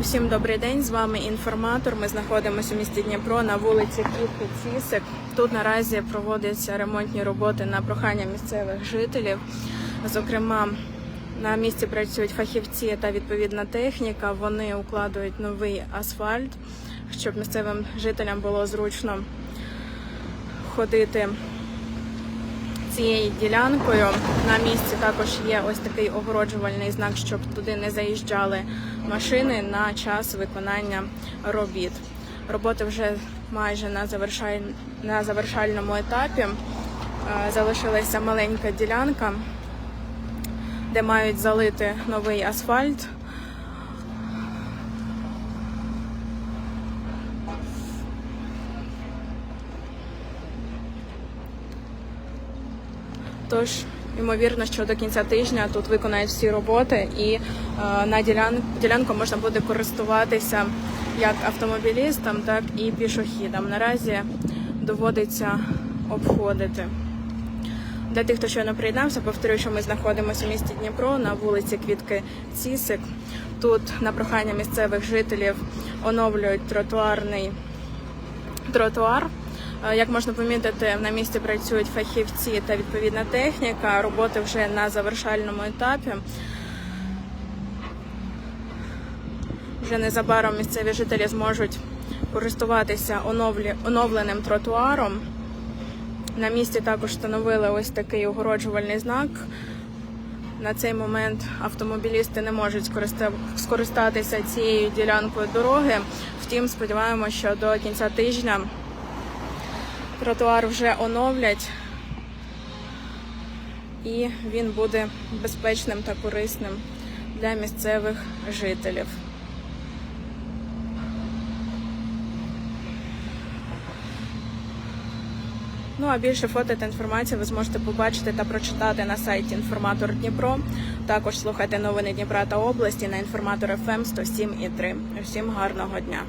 Усім добрий день. З вами інформатор. Ми знаходимося у місті Дніпро на вулиці Квітки Цісик. Тут наразі проводяться ремонтні роботи на прохання місцевих жителів. Зокрема, на місці працюють фахівці та відповідна техніка. Вони укладують новий асфальт, щоб місцевим жителям було зручно ходити цією ділянкою. На місці також є ось такий огороджувальний знак, щоб туди не заїжджали машини на час виконання робіт. Роботи вже майже на завершаль... на завершальному етапі. Е, Залишилася маленька ділянка, де мають залити новий асфальт. Тож, ймовірно, що до кінця тижня тут виконають всі роботи, і е, на ділян... ділянку можна буде користуватися як автомобілістам, так і пішохідам. Наразі доводиться обходити. Для тих, хто щойно приєднався, повторюю, що ми знаходимося в місті Дніпро на вулиці Квітки Цісик. Тут на прохання місцевих жителів оновлюють тротуарний тротуар. Е, Як можна помітити, на місці працюють фахівці та відповідна техніка. Роботи вже на завершальному етапі. Вже незабаром місцеві жителі зможуть користуватися оновленим тротуаром. На місці також встановили ось такий огороджувальний знак. На цей момент автомобілісти не можуть скористатися цією ділянкою дороги. Втім, сподіваємося, що до кінця тижня тротуар вже оновлять і він буде безпечним та корисним для місцевих жителів. Ну а більше фото та інформації ви зможете побачити та прочитати на сайті Інформатор Дніпро. Також слухайте новини Дніпра та області на інформатор ФМ 107,3. Усім гарного дня.